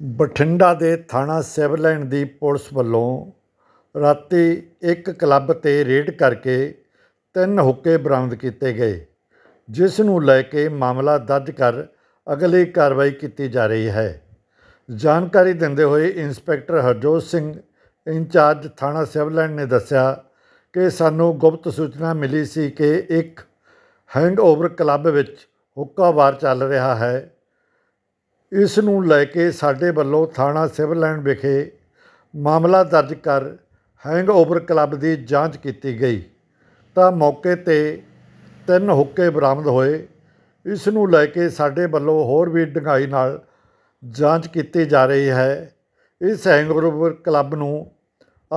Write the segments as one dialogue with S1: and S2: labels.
S1: ਬਠਿੰਡਾ ਦੇ ਥਾਣਾ civil line ਦੀ police ਵੱਲੋਂ ਰਾਤੀ ਇੱਕ ਕਲੱਬ 'ਤੇ ਰੇਡ ਕਰਕੇ ਤਿੰਨ ਹੁੱਕੇ ਬਰਾਮਦ ਕੀਤੇ ਗਏ, ਜਿਸ ਨੂੰ ਲੈ ਕੇ ਮਾਮਲਾ ਦਰਜ ਕਰ ਅਗਲੀ ਕਾਰਵਾਈ ਕੀਤੀ ਜਾ ਰਹੀ ਹੈ। ਜਾਣਕਾਰੀ ਦਿੰਦੇ ਹੋਏ ਇੰਸਪੈਕਟਰ ਹਰਜੋਤ ਸਿੰਘ, ਇੰਚਾਰਜ ਥਾਣਾ ਸਿਵਲ ਲਾਈਨ ਨੇ ਦੱਸਿਆ ਕਿ ਸਾਨੂੰ ਗੁਪਤ ਸੂਚਨਾ ਮਿਲੀ ਸੀ ਕਿ ਇੱਕ ਹੈਂਡਓਵਰ ਕਲੱਬ ਵਿੱਚ ਹੁੱਕਾ ਬਾਰ ਚੱਲ ਰਿਹਾ ਹੈ। ਇਸ ਨੂੰ ਲੈ ਕੇ ਸਾਡੇ ਵੱਲੋਂ ਥਾਣਾ ਸਿਵਲ ਲਾਈਨ ਵਿਖੇ ਮਾਮਲਾ ਦਰਜ ਕਰ ਹੈਂਗਓਵਰ ਕਲੱਬ ਦੀ ਜਾਂਚ ਕੀਤੀ ਗਈ। ਤਾਂ ਮੌਕੇ ਤੇ ਤਿੰਨ ਹੁੱਕੇ ਬਰਾਮਦ ਹੋਏ। ਇਸ ਨੂੰ ਲੈ ਕੇ ਸਾਡੇ ਵੱਲੋਂ ਹੋਰ ਵੀ ਡੂੰਘਾਈ ਨਾਲ ਜਾਂਚ ਕੀਤੀ ਜਾ ਰਹੀ ਹੈ। ਇਸ ਹੈਂਗਓਵਰ ਕਲੱਬ ਨੂੰ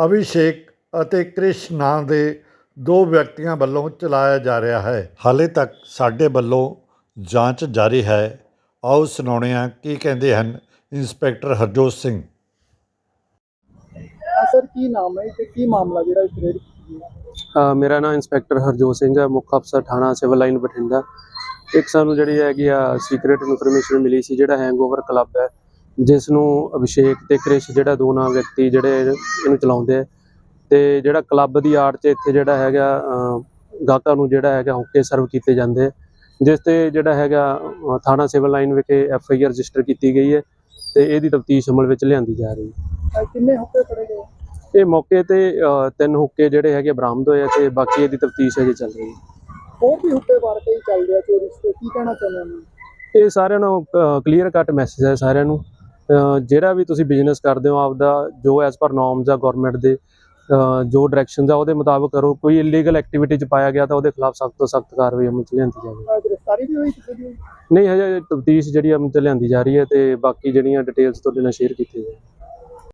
S1: ਅਭਿਸ਼ੇਕ ਅਤੇ ਕ੍ਰਿਸ਼ ਨਾਂ ਦੇ ਦੋ ਵਿਅਕਤੀਆਂ ਵੱਲੋਂ ਚਲਾਇਆ ਜਾ ਰਿਹਾ ਹੈ। ਹਾਲੇ ਤੱਕ ਸਾਡੇ ਵੱਲੋਂ ਜਾਂਚ ਜਾਰੀ ਹੈ। ਆਓ ਸੁਣਾਉਂਦੇ ਹਾਂ ਕੀ ਕਹਿੰਦੇ ਹਨ ਇੰਸਪੈਕਟਰ ਹਰਜੋਤ ਸਿੰਘ।
S2: ਸਰ ਕੀ ਨਾਮ ਹੈ ਤੇ ਕੀ ਮਾਮਲਾ ਜਿਹੜਾ ਇਸ ਰੇਡ
S3: ਅ, ਮੇਰਾ ਨਾਮ ਇੰਸਪੈਕਟਰ ਹਰਜੋਤ ਸਿੰਘ ਹੈ ਮੁੱਖ ਅਫਸਰ ਥਾਣਾ ਸਿਵਲ ਲਾਈਨ ਬਠਿੰਡਾ। ਇੱਕ ਸਾਨੂੰ ਜਿਹੜੀ ਹੈਗੀ ਆ ਸੀਕ੍ਰੀਟ ਇਨਫੋਰਮੇਸ਼ਨ ਮਿਲੀ ਸੀ ਜਿਹੜਾ ਹੈਂਗਓਵਰ ਕਲੱਬ ਹੈ ਜਿਸ ਨੂੰ ਅਭਿਸ਼ੇਕ ਤੇ ਕ੍ਰਿਸ਼ ਜਿਹੜਾ ਦੋ ਨਾਮ ਵਿਅਕਤੀ ਜਿਹੜੇ ਇਹਨੂੰ ਚਲਾਉਂਦੇ ਆ। ਤੇ ਜਿਹੜਾ ਕਲੱਬ ਦੀ ਆੜ 'ਚ ਇੱਥੇ ਜਿਹੜਾ ਹੈਗਾ ਅ, ਗਾਹਕਾਂ ਨੂੰ ਜਿਹੜਾ ਹੈਗਾ ਹੁੱਕੇ ਸਰਵ ਕੀਤੇ ਜਾਂਦੇ ਆ। ਜਿਸ ਤੇ ਜਿਹੜਾ ਹੈਗਾ ਥਾਣਾ ਸਿਵਲ ਲਾਈਨ ਵਿਖੇ ਐਫ ਆਈ ਆਰ ਰਜਿਸਟਰ ਕੀਤੀ ਗਈ ਹੈ ਤੇ ਇਹਦੀ ਤਫਤੀਸ਼ ਅਮਲ ਵਿੱਚ ਲਿਆਂਦੀ ਜਾ ਰਹੀ ਹੈ।
S2: ਕਿੰਨੇ ਹੁੱਕੇ ਫੜੇ ਗਏ?
S3: ਇਹ ਮੌਕੇ ਤੇ ਤਿੰਨ ਹੁੱਕੇ ਜਿਹੜੇ ਹੈਗੇ ਬਰਾਮਦ ਹੋਏ ਤੇ ਬਾਕੀ ਇਹਦੀ ਤਫਤੀਸ਼ ਅਜੇ ਚੱਲ ਰਹੀ ਹੈ।
S2: ਹੋਰ ਵੀ ਹੁੱਕੇ ਬਾਰ ਕਈ ਚੱਲ ਰਿਹਾ ਚੋਰੀ ਤੇ ਕੀ ਕਹਿਣਾ ਚਾਹੁੰਦੇ ਹੋ?
S3: ਇਹ ਸਾਰਿਆਂ ਨੂੰ ਕਲੀਅਰ ਕੱਟ ਮੈਸੇਜ ਹੈ ਸਾਰਿਆਂ ਨੂੰ। ਜਿਹੜਾ ਵੀ ਤੁਸੀਂ ਬਿਜ਼ਨਸ ਕਰਦੇ ਹੋ ਆਪਦਾ ਜੋ ਐਸ ਪਰ ਨਾਰਮਸ ਆ ਗਵਰਨਮੈਂਟ ਦੇ ਜੋ ਡਾਇਰੈਕਸ਼ਨਸ ਆ ਉਹਦੇ ਮੁਤਾਬਕ ਕਰੋ। ਕੋਈ ਇਲੀਗਲ ਐਕਟੀਵਿਟੀ ਚ ਪਾਇਆ ਗਿਆ ਤਾਂ ਉਹਦੇ ਖਿਲਾਫ ਸਖਤ ਤੋਂ ਸਖਤ ਕਾਰਵਾਈ ਅਮਲ ਚ ਲਿਆਂਦੀ ਜਾਵੇ
S2: ਅਹ ਗ੍ਰਿਫਤਾਰੀ ਵੀ ਹੋਈ ਕਿਸੇ ਦੀ?
S3: ਨਹੀਂ ਹਜੇ ਤਫਤੀਸ਼ ਜਿਹੜੀ ਅਮਲ ਚ ਲਿਆਂਦੀ ਜਾ ਰਹੀ ਹੈ ਤੇ ਬਾਕੀ ਜਿਹੜੀਆਂ ਡਿਟੇਲਸ ਤੁਹਾਡੇ ਨਾਲ ਸ਼ੇਅਰ ਕੀਤੀ ਜਾਵੇ